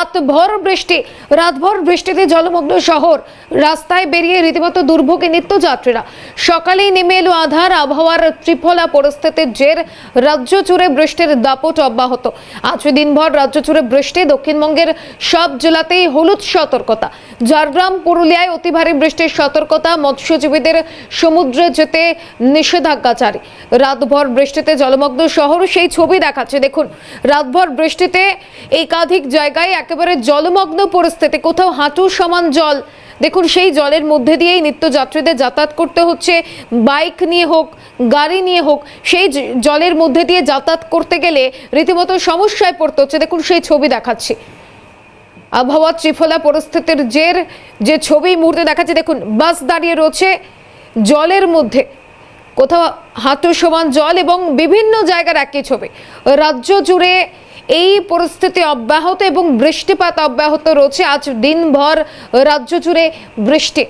রাতভর বৃষ্টি, রাতভর বৃষ্টিতে জলমগ্ন শহর। রাস্তায় বেরিয়ে রীতিমতো দুর্ভোগে নিত্যযাত্রীরা। সকালেই নেমে এলো আধার, আবহাওয়ার ত্রিফলা পরিস্থিতির জের, রাজ্য জুড়ে বৃষ্টির দাপট অব্যাহত। আজ দিনভর রাজ্য জুড়ে বৃষ্টি, দক্ষিণবঙ্গের সব জেলাতেই হলুদ সতর্কতা। ঝাড়গ্রাম, পুরুলিয়ায় অতি ভারী বৃষ্টির সতর্কতা, মৎস্যজীবীদের সমুদ্রে যেতে নিষেধাজ্ঞা জারি। রাতভর বৃষ্টিতে জলমগ্ন শহর, সেই ছবি দেখাচ্ছে। দেখুন, রাতভর বৃষ্টিতে একাধিক জায়গায় একেবারে জলমগ্ন পরিস্থিতি, কোথাও হাঁটু সমান জল। দেখুন, সেই জলের মধ্যে দিয়েই নিত্যযাত্রীদের যাতায়াত করতে হচ্ছে। বাইক নিয়ে হোক, গাড়ি নিয়ে হোক, সেই জলের মধ্যে দিয়ে যাতায়াত করতে গেলে রীতিমতো সমস্যায় পড়তে হচ্ছে। দেখুন, সেই ছবি দেখাচ্ছি। আবহাওয়া ত্রিফলা পরিস্থিতির জের, যে ছবি, মুহূর্তে দেখাচ্ছে। দেখুন, বাস দাঁড়িয়ে রয়েছে জলের মধ্যে। কোথাও হাঁটু সমান জল এবং বিভিন্ন জায়গার একই ছবি। রাজ্য জুড়ে এই পরিস্থিতি অব্যাহত এবং বৃষ্টিপাত অব্যাহত রয়েছে। আজ দিনভর রাজ্য জুড়ে বৃষ্টি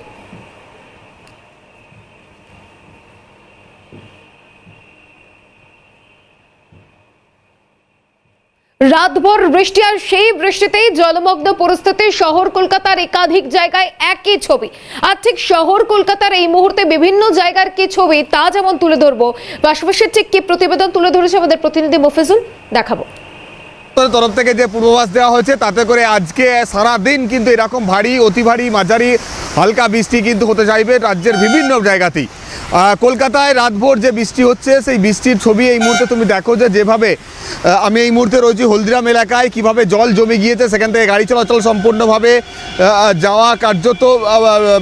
রাতভর বৃষ্টি আর সেই বৃষ্টিতেই জলমগ্ন পরিস্থিতি শহর কলকাতার একাধিক জায়গায় একই ছবি। আর ঠিক শহর কলকাতার এই মুহূর্তে বিভিন্ন জায়গার কি ছবি তা যেমন তুলে ধরবো পাশাপাশি ঠিক কি প্রতিবেদন তুলে ধরেছে আমাদের প্রতিনিধি মফিজুল? দেখাবো। তরফ থেকে যে পূর্বাভাস দেওয়া হয়েছে, তাতে করে আজকে সারা দিন কিন্তু এরকম ভারী, অতি ভারী, মাঝারি, হালকা বৃষ্টি কিন্তু হতে চাইবে রাজ্যের বিভিন্ন জায়গাতেই। কলকাতায় রাতভর যে বৃষ্টি হচ্ছে, সেই বৃষ্টির ছবি এই মুহূর্তে তুমি দেখো যে যেভাবে আমি এই মুহূর্তে রয়েছি হলদিরাম এলাকায়, কীভাবে জল জমে গিয়েছে, সেখান থেকে গাড়ি চলাচল সম্পূর্ণভাবে যাওয়া কার্যত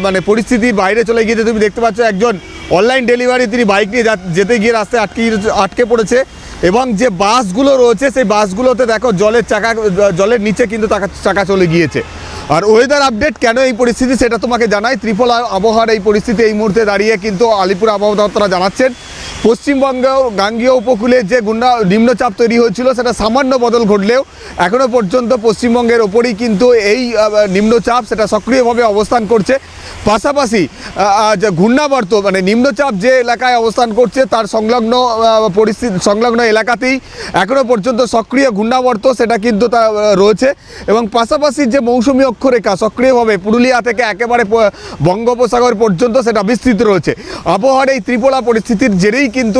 মানে পরিস্থিতির বাইরে চলে গিয়েছে। তুমি দেখতে পাচ্ছ একজন অনলাইন ডেলিভারি তিনি বাইক নিয়ে যেতে গিয়ে রাস্তায় আটকে আটকে পড়েছে এবং যে বাসগুলো রয়েছে, সেই বাসগুলোতে দেখো জলের চাকা জলের নিচে কিন্তু চাকা চলে গিয়েছে। আর ওয়েদার আপডেট কেন এই পরিস্থিতি সেটা তোমাকে জানাই। ত্রিফলা আবহাওয়ার এই পরিস্থিতি এই মুহূর্তে দাঁড়িয়ে কিন্তু আলিপুর আবহাওয়া দপ্তরা জানাচ্ছেন। পশ্চিমবঙ্গ গাঙ্গীয় উপকূলে যে গুন্ডা নিম্নচাপ তৈরি হয়েছিল, সেটা সামান্য বদল ঘটলেও এখনও পর্যন্ত পশ্চিমবঙ্গের ওপরই কিন্তু এই নিম্নচাপ সেটা সক্রিয়ভাবে অবস্থান করছে। পাশাপাশি যে ঘূর্ণাবর্ত মানে নিম্নচাপ যে এলাকায় অবস্থান করছে, তার সংলগ্ন পরিস্থিতি, সংলগ্ন এলাকাতেই এখনও পর্যন্ত সক্রিয় ঘূর্ণাবর্ত সেটা কিন্তু তা রয়েছে। এবং পাশাপাশি যে মৌসুমী অক্ষরেখা সক্রিয়ভাবে পুরুলিয়া থেকে একেবারে বঙ্গোপসাগর পর্যন্ত সেটা বিস্তৃত রয়েছে। আবহাওয়ার এই ত্রিপোলা পরিস্থিতির জেরেই কিন্তু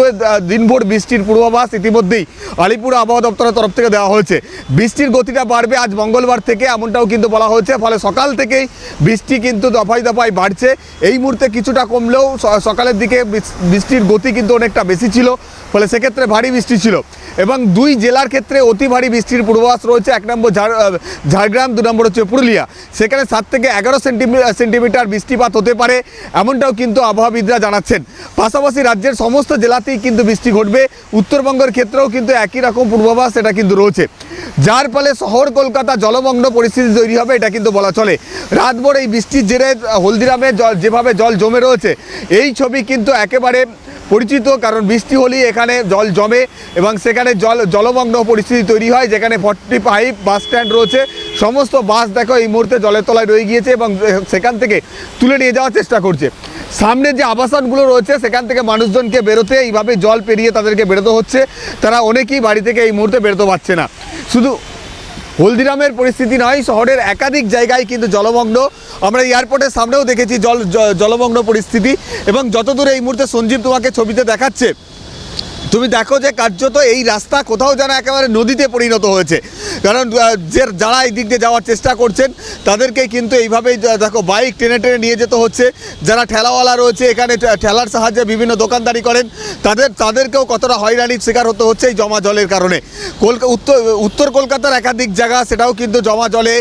দিনভর বৃষ্টির পূর্বাভাস ইতিমধ্যেই আলিপুর আবহাওয়া দপ্তরের তরফ থেকে দেওয়া হয়েছে। বৃষ্টির গতিটা বাড়বে আজ মঙ্গলবার থেকে এমনটাও কিন্তু বলা হয়েছে, ফলে সকাল থেকেই বৃষ্টি কিন্তু দফায় দফায় বাড়ছে। এই মুহূর্তে কিছুটা কমলেও সকালের দিকে বৃষ্টির গতি কিন্তু অনেকটা বেশি ছিল, ফলে সেক্ষেত্রে ভারী বৃষ্টি ছিল। এবং দুই জেলার ক্ষেত্রে অতি ভারী বৃষ্টির পূর্বাভাস রয়েছে। এক নম্বর ঝাড়- ঝাড়গ্রাম, দু নম্বর হচ্ছে পুরুলিয়া। সেখানে সাত থেকে এগারো সেন্টিমিটার বৃষ্টিপাত হতে পারে, এমনটাও কিন্তু আবহাওয়াবিদরা জানাচ্ছেন। পাশাপাশি রাজ্যের সমস্ত জেলাতেই কিন্তু বৃষ্টি ঘটবে। উত্তরবঙ্গের ক্ষেত্রেও কিন্তু একই রকম পূর্বাভাস এটা কিন্তু রয়েছে। যার ফলে শহর, কলকাতা জলমগ্ন পরিস্থিতি তৈরি হবে, এটা কিন্তু বলা চলে। রাতভর এই বৃষ্টির জেরে হলদিরামে জল, যেভাবে জল জমে রয়েছে, এই ছবি কিন্তু একেবারে পরিচিত, কারণ বৃষ্টি হলেই এখানে জল জমে এবং সেখানে জল, জলমগ্ন পরিস্থিতি তৈরি হয়, যেখানে ফর্টি ফাইভ বাস স্ট্যান্ড রয়েছে। সমস্ত বাস দেখো এই মুহূর্তে জলের তলায় রয়ে গিয়েছে এবং সেখান থেকে তুলে নিয়ে যাওয়ার চেষ্টা করছে। সামনে যে আবাসনগুলো রয়েছে, সেখান থেকে মানুষজনকে বেরোতে, এইভাবে জল পেরিয়ে তাদেরকে বেরোতে হচ্ছে। তারা অনেকেই বাড়ি থেকে এই মুহূর্তে বেরোতে পারছে না। শুধু হলদিরামের পরিস্থিতি নয়, শহরের একাধিক জায়গায় কিন্তু জলমগ্ন। আমরা এয়ারপোর্টের সামনেও দেখেছি জল জলমগ্ন পরিস্থিতি। এবং যতদূর এই মুহূর্তে সঞ্জীব তোমাকে ছবিতে দেখাচ্ছে তুমি দেখো যে কার্যত এই রাস্তা কোথাও যেন একেবারে নদীতে পরিণত হয়েছে। কারণ যে যারা এই দিক দিয়ে যাওয়ার চেষ্টা করছেন, তাদেরকে কিন্তু এইভাবেই দেখো, বাইক টেনে টেনে নিয়ে যেতে হচ্ছে। যারা ঠেলাওয়ালা রয়েছে, এখানে ঠেলার সাহায্যে বিভিন্ন দোকানদারি করেন, তাদের, তাদেরকেও কতটা হয়রানির শিকার হতে হচ্ছে এই জমা জলের কারণে। কলকা, উত্তর উত্তর কলকাতার একাধিক জায়গা, সেটাও কিন্তু জমা জলে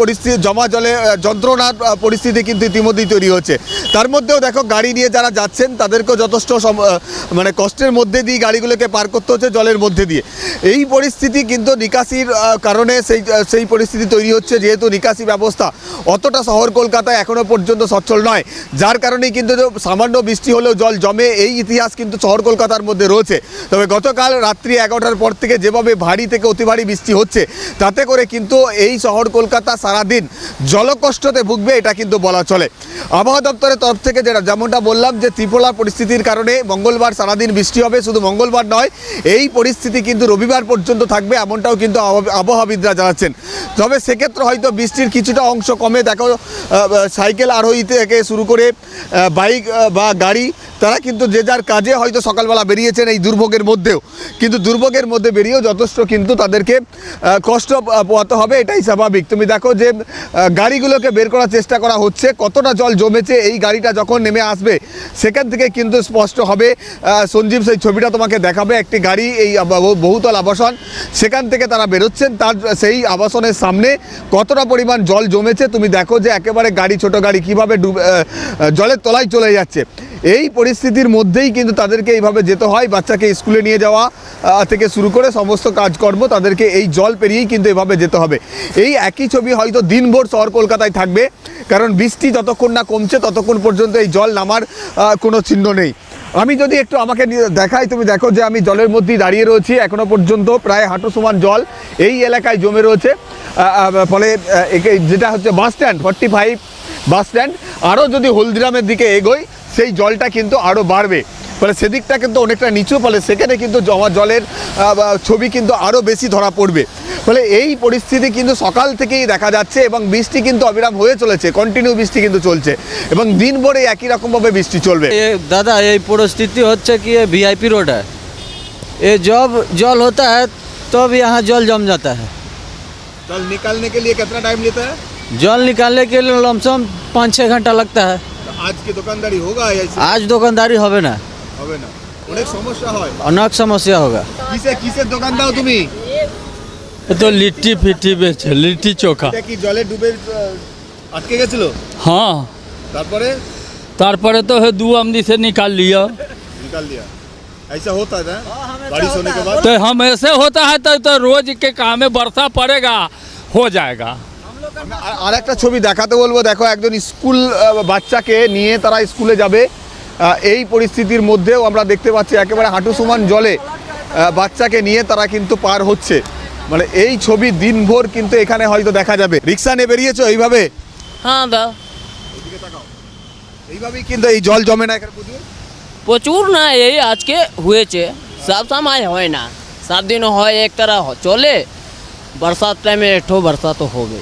পরিস্থিতি জমা জলে যন্ত্রণার পরিস্থিতি কিন্তু ইতিমধ্যেই তৈরি হচ্ছে। তার মধ্যেও দেখো, গাড়ি নিয়ে যারা যাচ্ছেন, তাদেরকেও যথেষ্ট মানে কষ্টের মধ্যে দিয়ে গাড়িগুলোকে পার করতে হচ্ছে জলের মধ্যে দিয়ে। এই পরিস্থিতি কিন্তু নিকাশির কারণে সেই সেই পরিস্থিতি তৈরি হচ্ছে, যেহেতু নিকাশি ব্যবস্থা অতটা শহর কলকাতায় এখনও পর্যন্ত সচ্ছল নয়। যার কারণেই কিন্তু সামান্য বৃষ্টি হলেও জল জমে, এই ইতিহাস কিন্তু শহর কলকাতার মধ্যে রয়েছে। তবে গতকাল রাত্রি এগারোটার পর থেকে যেভাবে ভারী থেকে অতি ভারী বৃষ্টি হচ্ছে, তাতে করে কিন্তু এই শহর কলকাতা সারাদিন জলকষ্টতে ভুগবে, এটা কিন্তু বলা চলে। আবহাওয়া দপ্তরের তরফ থেকে যেটা, যেমনটা বললাম যে ত্রিপুরা পরিস্থিতির কারণে মঙ্গলবার সারাদিন বৃষ্টি হবে শুধু মঙ্গলবার নয়, এই পরিস্থিতি কিন্তু রবিবার পর্যন্ত থাকবে, এমনটাও কিন্তু আবহাওয়া- আবহাওয়াবিদরা জানাচ্ছেন। তবে সেক্ষেত্রে হয়তো বৃষ্টির কিছুটা অংশ কমে, দেখো সাইকেল আরোহী থেকে শুরু করে বাইক বা গাড়ি তারা কিন্তু যে যার কাজে হয়তো সকালবেলা বেরিয়েছেন এই দুর্ভোগের মধ্যেও। কিন্তু দুর্ভোগের মধ্যে বেরিয়েও যথেষ্ট কিন্তু তাদেরকে কষ্ট পোহাতে হবে, এটাই স্বাভাবিক। তুমি দেখো যে গাড়িগুলোকে বের করার চেষ্টা করা হচ্ছে, কতটা জল জমেছে, এই গাড়িটা যখন নেমে আসবে, সেখান থেকে কিন্তু স্পষ্ট হবে সঞ্জীব সেই ছবিটা তোমাকে দেখাবে, একটি গাড়ি, এই বহুতল আবাসন, সেখান থেকে তারা বেরোচ্ছেন, তার সেই আবাসনের সামনে কতটা পরিমাণ জল জমেছে, তুমি দেখো যে একেবারে গাড়ি, ছোট গাড়ি কীভাবে ডুবে জলের তলায় চলে যাচ্ছে। এই পরিস্থিতির মধ্যেই কিন্তু তাদেরকে এইভাবে যেতে হয়, বাচ্চাকে স্কুলে নিয়ে যাওয়া থেকে শুরু করে সমস্ত কাজকর্ম তাদেরকে এই জল পেরিয়েই কিন্তু এভাবে যেতে হবে। এই একই ছবি হয়তো দিনভর শহর কলকাতায় থাকবে, কারণ বৃষ্টি যতক্ষণ না কমছে ততক্ষণ পর্যন্ত এই জল নামার কোনো চিহ্ন নেই। আমি যদি একটু আমাকে দেখাই, তুমি দেখো যে আমি জলের মধ্যেই দাঁড়িয়ে রয়েছি এখনও পর্যন্ত প্রায় হাঁটু সমান জল এই এলাকায় জমে রয়েছে। ফলে যেটা হচ্ছে bus stand forty five bus stand. আরও যদি হলদিরামের দিকে এগোই সেই জলটা কিন্তু আরও বাড়বে ফলে সেদিকটা কিন্তু অনেকটা নিচু ফলে সেখানে কিন্তু জমা জলের আহ, বা ছবি কিন্তু আরও বেশি ধরা পড়বে ফলে এই পরিস্থিতি কিন্তু সকাল থেকেই দেখা যাচ্ছে এবং বৃষ্টি কিন্তু অবিরাম হয়ে চলেছে কন্টিনিউ বৃষ্টি কিন্তু চলছে এবং দিনভরে একই রকমভাবে বৃষ্টি চলবে ये दादा ये परिस्थिति হচ্ছে কি ये वीआईपी रोड है ये जब जल होता है तब यहाँ जल जम जाता है जल निकालने के लिए कितना टाइम लेता है जल निकालने के लिए लमसम पाँच छः घंटा लगता है आज की दुकानदारी होगा आज दुकानदारी হবে না হবে না অনেক সমস্যা হয় অনেক সমস্যা होगा কিসে কিসের দোকান দাও তুমি ये तो लिट्टी फिट्टी बेचे लिट्टी चोखा এটা কি জলে ডুবে আহ, আটকে গেছিল हाँ তারপরে तारपरे तो है दू आमदी से निकाल लिया निकाल दिया ऐसा होता है ना बारिश होने के बाद तो हम ऐसे होता है तो, तो रोज के काम में वर्षा पड़ेगा हो जाएगा আর একটা ছবি দেখাতে বলব দেখো একজন স্কুল বাচ্চাকে নিয়ে তারা স্কুলে যাবে। এই পরিস্থিতির মধ্যেও আমরা দেখতে পাচ্ছি একেবারে হাঁটু সমান জলে বাচ্চাকে নিয়ে তারা কিন্তু পার হচ্ছে। মানে এই ছবি দিনভর কিন্তু এখানে হয়তো দেখা যাবে। রিক্সা নিয়ে বেরিয়েছো এইভাবে? হ্যাঁ দা এইভাবেই কিন্তু এই জল জমে না এখানে প্রচুর? না এই আজকে হয়েছে। সব সময় হয় না। সাত দিন হয় এক তারা চলে। বরসাত টাইমে একটু তো হবে